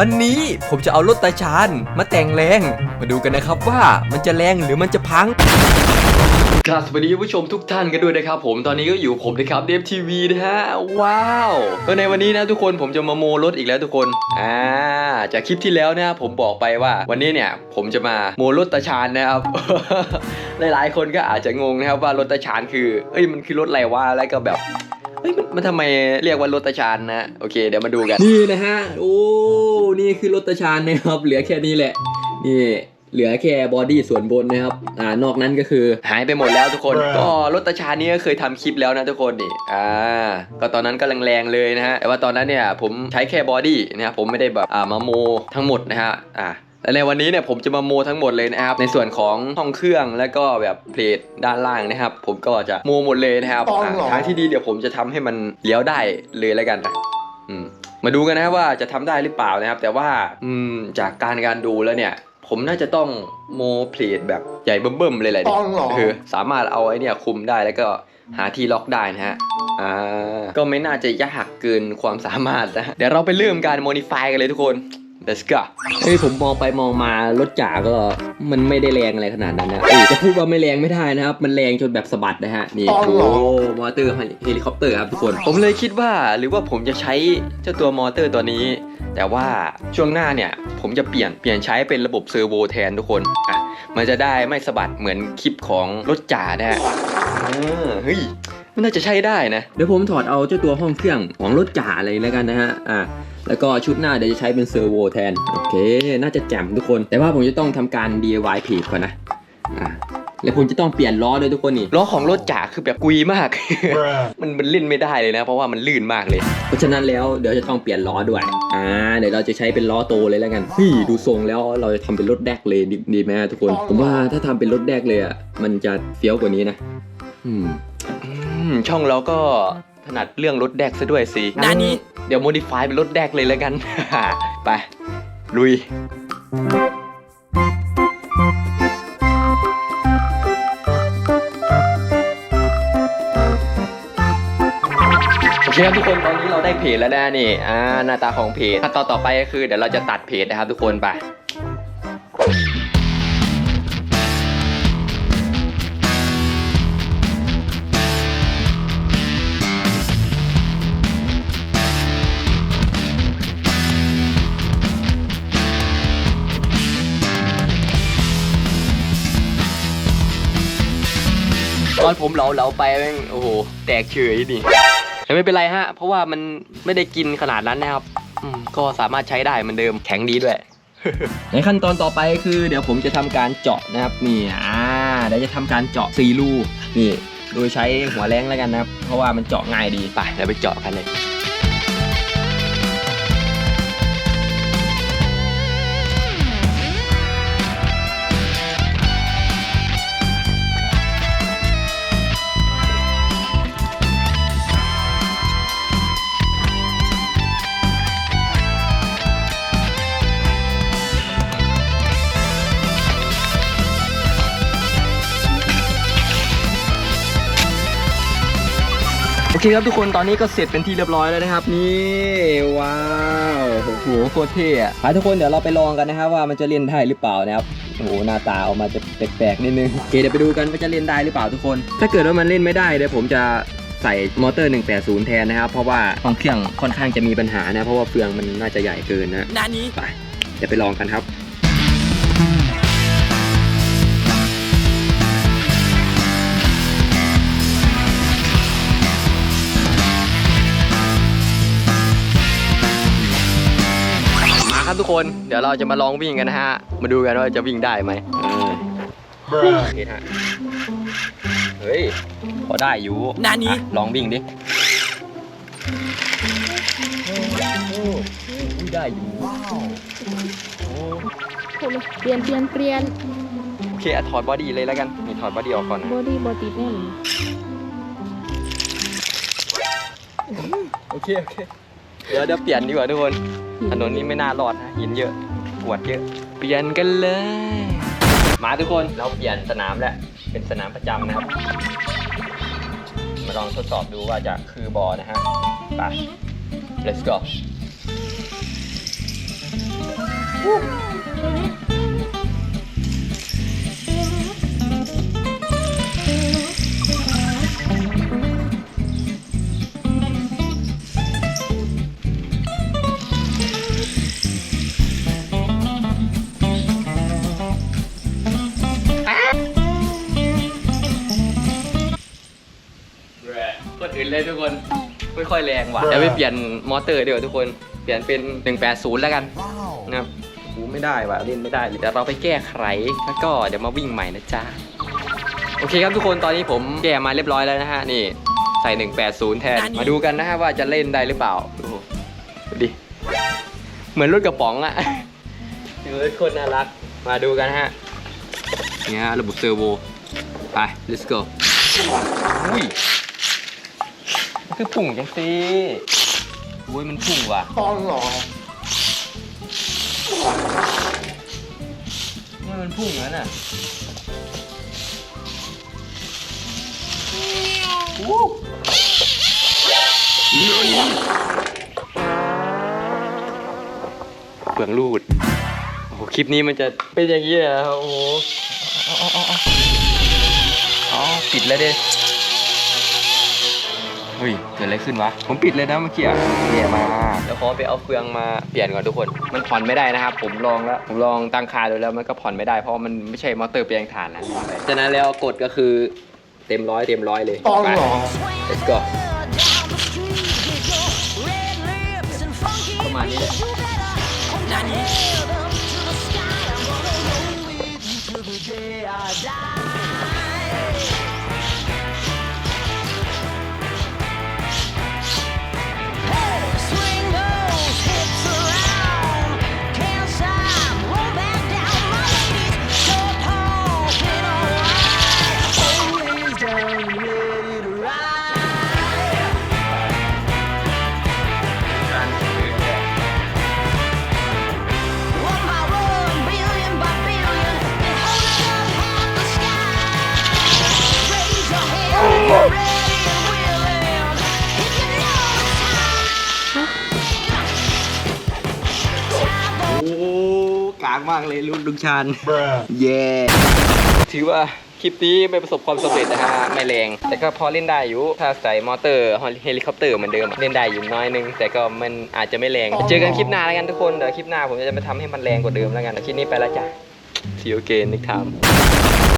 วันนี้ผมจะเอารถตาชานมาแต่งแรง มาดูกันนะครับว่ามันจะแรงหรือมันจะพังครับสวัสดีผู้ชมทุกท่านกันด้วยนะครับผมตอนนี้ก็อยู่ผมนะครับเดฟทีวีนะฮะว้าวก็ในวันนี้นะทุกคนผมจะมาโมรถอีกแล้วทุกคนอ่าจากคลิปที่แล้วนะผมบอกไปว่า วันนี้เนี่ยผมจะมาโมรถตาชานนะครับ หลายๆ คนก็อาจจะงงนะครับว่ารถตาชานคือ เอ้ยมันคือรถอะไรวะแล้วก็แบบ เฮ้ยมันมันทำไมเรียกว่ารถตาชานนะโอเคเดี๋ยวมาดูกันนี่นะฮะโอ้นี่คือรถตาชานนะครับเหลือแค่นี้แหละนี่เหลือแค่บอดี้ส่วนบนนะครับอ่านอกนั้นก็คือหายไปหมดแล้วทุกคน ก็รถตาชานี่ก็เคยทำคลิปแล้วนะทุกคนนี่อ่าก็ตอนนั้นก็แรงๆเลยนะฮะแต่ว่าตอนนั้นเนี่ยผมใช้แค่บอดี้นะครับผมไม่ได้แบบอ่ามาโมทั้งหมดนะฮะอ่า และในวันนี้เนี่ยผมจะมาโมทั้งหมดเลยนะครับ ในส่วนของห้องเครื่องแล้วก็แบบเพลทด้านล่างนะครับ ผมก็จะโมหมดเลยนะครับต้องอ่าเหรอ ทางที่ดีเดี๋ยวผมจะทำให้มันเลี้ยวได้เลยแล้วกันนะอืมมาดูกันนะครับว่าจะทำได้หรือเปล่านะครับ แต่ว่าอืมจากการการดูแล้วเนี่ย ผมน่าจะต้องโมเพลทแบบใหญ่เบิ่มๆเลยแหละต้องเหรอ คือสามารถเอาไอ้เนี่ยคุมได้แล้วก็หาที่ล็อกได้นะฮะ อ่า ก็ไม่น่าจะยากเกินความสามารถนะ เดี๋ยวเราไปเริ่มการโมดิฟายกันเลยทุกคน let's go เฮ้ยผมมองไปมองมารถจ๋าก็มันไม่ได้แรงอะไรขนาดนั้นนะเอ้ยจะพูดว่าไม่แรงไม่ได้นะครับ มันแรงจนแบบสะบัดนะฮะ นี่ต้องโอ้เหรอมอเตอร์เฮลิคอปเตอร์ครับทุกคน ผมเลยคิดว่าหรือว่าผมจะใช้เจ้าตัวมอเตอร์ตัวนี้ แต่ว่าช่วงหน้าเนี่ย ผมจะเปลี่ยนเปลี่ยนใช้เป็นระบบเซอร์โวแทนทุกคน อะ มันจะได้ไม่สะบัดเหมือนคลิปของรถจ๋านะฮะเออเฮ้ย มันน่าจะใช้ได้นะ เดี๋ยวผมถอดเอาเจ้าตัวห้องเครื่องของรถจ๋าเลยแล้วกันนะฮะ อะแล้วก็ชุดหน้าเดี๋ยวจะใช้เป็นเซอร์โวแทน โอเค น่าจะแจ่มทุกคน แต่ว่าผมจะต้องทำการ DIY เพจก่อนนะ อะแล้วผมจะต้องเปลี่ยนล้อด้วยทุกคนนี่ ล้อของรถจ๋าคือแบบกุยมาก มันมันลื่นไม่ได้เลยนะ เพราะว่ามันลื่นมากเลย เพราะฉะนั้นแล้วเดี๋ยวจะต้องเปลี่ยนล้อด้วย อ่า เดี๋ยวเราจะใช้เป็นล้อโตเลยแล้วกันเฮ้ยดูทรงแล้วเราจะทำเป็นรถแดกเลยดีดีไหมทุกคน ผมว่าถ้าทำเป็นรถแดกเลยอะ มันจะเฟี้ยวกว่านี้นะ อืมอื มช่องเราก็ถนัดเรื่องรถแดกซะด้วยสินานี้ เดี๋ยวโมดิฟายเป็นรถแดกเลยแล้วกัน ไป ลุย โอเคครับทุกคนตอนนี้เราได้เพจแล้วนะนี่ อ่า หน้าตาของเพจขั้นตอนต่อไปก็คือ เดี๋ยวเราจะตัดเพจนะครับทุกคนไป อนผมเหลาเหลาๆไปแม่งโอ้โหแตกเฉยดิแต่ไม่เป็นไรฮะ เพราะว่ามันไม่ได้กินขนาดนั้นนะครับอืมก็สามารถใช้ได้เหมือนเดิมแข็งดีด้วย ในขั้นตอนต่อไปคือเดี๋ยวผมจะทำการเจาะนะครับนี่อ่าเดี๋ยวจะทำการเจาะซีรูนี่โดยใช้หัวแรงแล้วกันนะครับ เพราะว่ามันเจาะง่ายดีไปเดี๋ยวไปเจาะกันเลย คครับทุกคนตอนนี้ก็เสร็จเป็นที่เรียบร้อยแล้วนะครับ นี่ว้าวโอ้โหโคตรเท่อะไปทุกคนเดี๋ยวเราไปลองกันนะครับว่ามันจะเล่นได้หรือเปล่านะครับโอ้โหหน้าตาออกมาจะแปลกๆนิดนึงโอเคเดี๋ยวไปดูกันว่าจะเล่นได้หรือเปล่าทุกคน ถ้าเกิดว่ามันเล่นไม่ได้เดี๋ยวผมจะใส่มอเตอร์ 180 แทนนะครับ เพราะว่าห้องเครื่องค่อนข้างจะมีปัญหานะ เพราะว่าเฟืองมันน่าจะใหญ่เกินนะนานี้ไปเดี๋ยวไปลองกันครับ ทุกคน เดี๋ยวเราจะมาลองวิ่งกันนะฮะ มาดูกันว่าจะวิ่งได้ไหมอ่านี่ฮะ เฮ้ย พอได้อยู่นานี้อะลองวิ่งดิได้อยู่เปลี่ยนเปลี่ยนเปลี่ยนโอเคอะถอดบอดี้เลยแล้วกัน นี่ถอดบอดี้ออกก่อนนะบอดี้บอดี้แน่นโอเค โอเค เดี๋ยวเดี๋ยวเปลี่ยนดีกว่าทุกคน ถนนนี้ไม่น่ารอดนะหินเยอะกวดเยอะ เปลี่ยนกันเลย มาทุกคนเราเปลี่ยนสนามแล้วเป็นสนามประจำนะครับ มาลองทดสอบดูว่าจะคือบอนะฮะไป let's go เลยทุกคนไม่ค่อยแรงว่ะเดี๋ยวไปเปลี่ยนมอเตอร์เดี๋ยวาทุกคนเปลี่ยนเป็น 180 แล้วกันนะครับโอ้ไม่ได้ว่ะเล่นไม่ได้เลยเดี๋ยวเราไปแก้ไขแล้วก็เดี๋ยวมาวิ่งใหม่นะจ๊ะโอเคครับทุกคนตอนนี้ผมแก้มาเรียบร้อยแล้วนะฮะนี่ใส่ 180 แทนมาดูกันนะฮะว่าจะเล่นได้หรือเปล่าดูดูดิเหมือนรถกระป๋องอะดูเป็นคนน่ารักมาดูกันฮะนี่ฮะระบบเซอร์โวไป let's go อุ้ยมัน คือพุ่งจังสิอุ้ยมันพุ่งว่ะตอนหรอทำไมมันพุ่งงั้นอะวู้เปลืองรูด โอ้โห คลิปนี้มันจะเป็นอย่างนี้นะครับโอ้โหเอาเอาเอาเอาเอาปิดแล้วดิ เฮ้ยเกิดอะไรขึ้นวะ ผมปิดเลยนะเมื่อกี้อะเนี่ยมาเดี๋ยวขอไปเอาเฟืองมาเปลี่ยนก่อนทุกคน มันผ่อนไม่ได้นะครับ ผมลองแล้ว ผมลองตั้งค่าดูแล้วมันก็ผ่อนไม่ได้เพราะมันไม่ใช่มอเตอร์เปลียงถ่านนะฉะนั้นแล้วกดก็คือเต็มร้อยเต็มร้อยเลยตอนไปหรอ let's go ประมาณนี้แหละ มากเลยลุงลุงชานเย่ถือว่าคลิปนี้ไม่ประสบความสำเร็จนะฮะไม่แรง แต่ก็พอเล่นได้อยู่ ถ้าใส่มอเตอร์เฮลิคอปเตอร์เหมือนเดิมอะเล่นได้อยู่น้อยนึง แต่ก็มันอาจจะไม่แรง เจอกันคลิปหน้าแล้วกันทุกคน เดี๋ยวคลิปหน้าผมจะมาทำให้มันแรงกว่าเดิมแล้วกันคลิปนี้ไปแล้วจ้ะ See you again next time